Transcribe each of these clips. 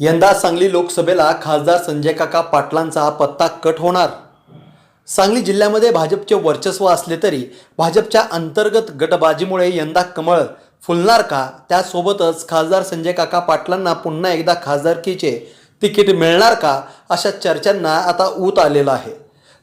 यंदा सांगली लोकसभेला खासदार संजय काका पाटलांचा पत्ता कट होणार. सांगली जिल्ह्यामध्ये भाजपचे वर्चस्व असले तरी भाजपच्या अंतर्गत गटबाजीमुळे यंदा कमळ फुलणार का? त्यासोबतच खासदार संजय काका पाटलांना पुन्हा एकदा खासदारकीचे तिकीट मिळणार का? अशा चर्चांना आता ऊत आलेला आहे.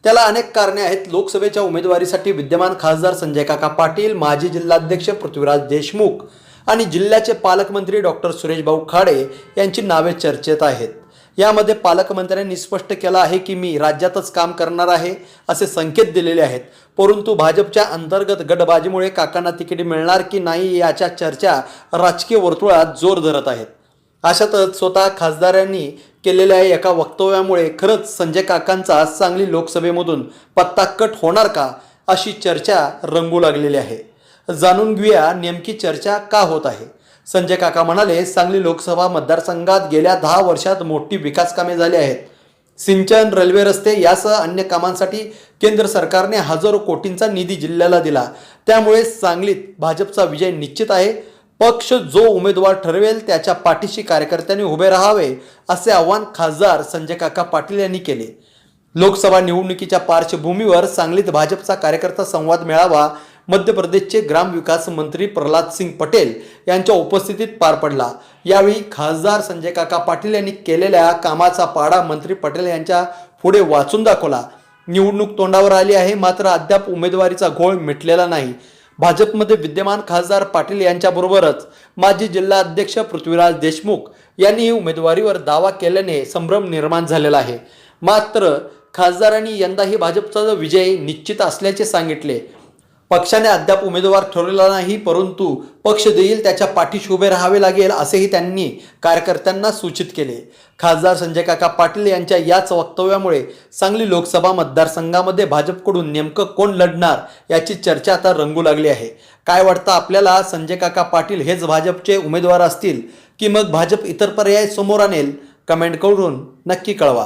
त्याला अनेक कारणे आहेत. लोकसभेच्या उमेदवारीसाठी विद्यमान खासदार संजय काका पाटील माजी जिल्हाध्यक्ष पृथ्वीराज देशमुख आणि जिल्ह्याचे पालकमंत्री डॉक्टर सुरेश भाऊ खाडे यांची नावे चर्चेत आहेत. यामध्ये पालकमंत्र्यांनी स्पष्ट केलं आहे की मी राज्यातच काम करणार आहे असे संकेत दिलेले आहेत. परंतु भाजपच्या अंतर्गत गटबाजीमुळे काकांना तिकीट मिळणार की नाही याच्या चर्चा राजकीय वर्तुळात जोर धरत आहेत. अशातच स्वतः खासदारांनी केलेल्या एका वक्तव्यामुळे खरंच संजय काकांचा सांगली लोकसभेमधून पत्ता कट होणार का अशी चर्चा रंगू लागलेली आहे. जाणून घेऊया नेमकी चर्चा का होत आहे. संजय काका म्हणाले सांगली लोकसभा मतदारसंघात गेल्या दहा वर्षात मोठी विकास कामे झाली आहेत. सिंचन रेल्वे रस्ते यासह अन्य कामांसाठी केंद्र सरकारने हजारो कोटींचा निधी जिल्ह्याला दिला. त्यामुळे सांगलीत भाजपचा विजय निश्चित आहे. पक्ष जो उमेदवार ठरवेल त्याच्या पाठीशी कार्यकर्त्यांनी उभे राहावे असे आवाहन खासदार संजय काका पाटील यांनी केले. लोकसभा निवडणुकीच्या पार्श्वभूमीवर सांगलीत भाजपचा कार्यकर्ता संवाद मेळावा मध्य प्रदेशचे ग्रामविकास मंत्री प्रल्हाद सिंग पटेल यांच्या उपस्थितीत पार पडला. यावेळी खासदार संजय काका पाटील यांनी केलेल्या कामाचा पाडा मंत्री पटेल यांच्या पुढे वाचून दाखवला. निवडणूक तोंडावर आली आहे मात्र अद्याप उमेदवारीचा घोळ मिटलेला नाही. भाजपमध्ये विद्यमान खासदार पाटील यांच्याबरोबरच माजी जिल्हा अध्यक्ष पृथ्वीराज देशमुख यांनी उमेदवारीवर दावा केल्याने संभ्रम निर्माण झालेला आहे. मात्र खासदारांनी यंदाही भाजपचा विजय निश्चित असल्याचे सांगितले. पक्षाने अद्याप उमेदवार ठरवलेला नाही परंतु पक्ष देईल त्याच्या पाठीशी उभे राहावे लागेल असेही त्यांनी कार्यकर्त्यांना सूचित केले. खासदार संजय काका पाटील यांच्या याच वक्तव्यामुळे सांगली लोकसभा मतदारसंघामध्ये भाजपकडून नेमकं कोण लढणार याची चर्चा आता रंगू लागली आहे. काय वाटतं आपल्याला? संजय काका पाटील हेच भाजपचे उमेदवार असतील की मग भाजप इतर पर्याय समोर आणेल? कमेंट करून नक्की कळवा.